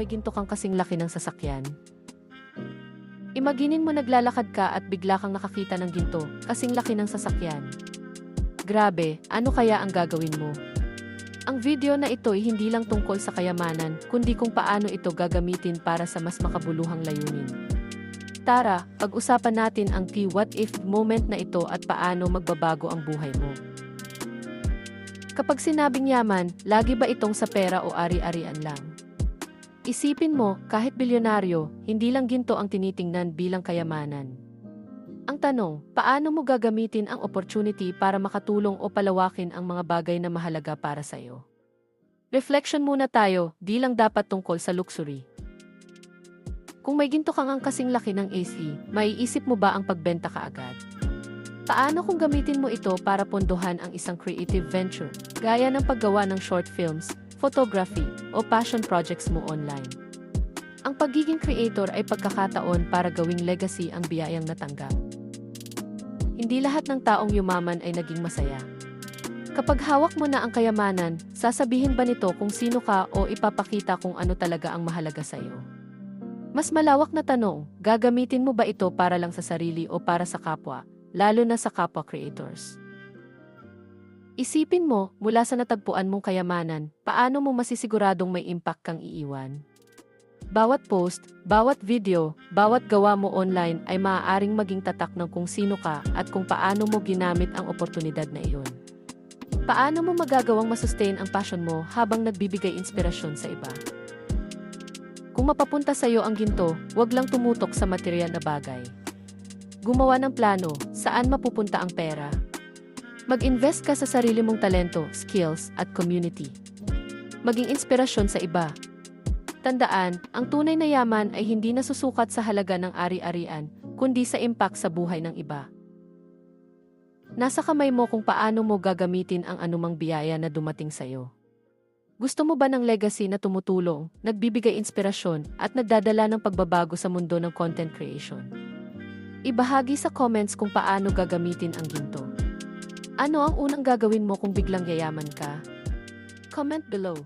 may ginto kang kasing laki ng sasakyan? Imaginin mo naglalakad ka at bigla kang nakakita ng ginto, kasing laki ng sasakyan. Grabe, ano kaya ang gagawin mo? Ang video na ito ay hindi lang tungkol sa kayamanan, kundi kung paano ito gagamitin para sa mas makabuluhang layunin. Tara, pag-usapan natin ang key what if moment na ito at paano magbabago ang buhay mo. Kapag sinabing yaman, lagi ba itong sa pera o ari-arian lang? Isipin mo, kahit bilyonaryo, hindi lang ginto ang tinitingnan bilang kayamanan. Ang tanong, paano mo gagamitin ang opportunity para makatulong o palawakin ang mga bagay na mahalaga para sa iyo? Reflection muna tayo, di lang dapat tungkol sa luxury. Kung may ginto kang ang kasing laki ng AC, maiisip mo ba ang pagbenta kaagad? Paano kung gamitin mo ito para pondohan ang isang creative venture, gaya ng paggawa ng short films, photography, o passion projects mo online. Ang pagiging creator ay pagkakataon para gawing legacy ang biyayang natanggap. Hindi lahat ng taong yumaman ay naging masaya. Kapag hawak mo na ang kayamanan, sasabihin ba nito kung sino ka o ipapakita kung ano talaga ang mahalaga sa iyo? Mas malawak na tanong, gagamitin mo ba ito para lang sa sarili o para sa kapwa, lalo na sa kapwa creators? Isipin mo, mula sa natagpuan mong kayamanan, paano mo masisiguradong may impact kang iiwan? Bawat post, bawat video, bawat gawa mo online ay maaaring maging tatak ng kung sino ka at kung paano mo ginamit ang oportunidad na iyon. Paano mo magagawang masustain ang passion mo habang nagbibigay inspirasyon sa iba? Kung mapapunta sa iyo ang ginto, huwag lang tumutok sa material na bagay. Gumawa ng plano, saan mapupunta ang pera, Mag-invest ka sa sarili mong talento, skills, at community. Maging inspirasyon sa iba. Tandaan, ang tunay na yaman ay hindi nasusukat sa halaga ng ari-arian, kundi sa impact sa buhay ng iba. Nasa kamay mo kung paano mo gagamitin ang anumang biyaya na dumating sa iyo. Gusto mo ba ng legacy na tumutulong, nagbibigay inspirasyon, at nagdadala ng pagbabago sa mundo ng content creation? Ibahagi sa comments kung paano gagamitin ang ginto. Ano ang unang gagawin mo kung biglang yayaman ka? Comment below.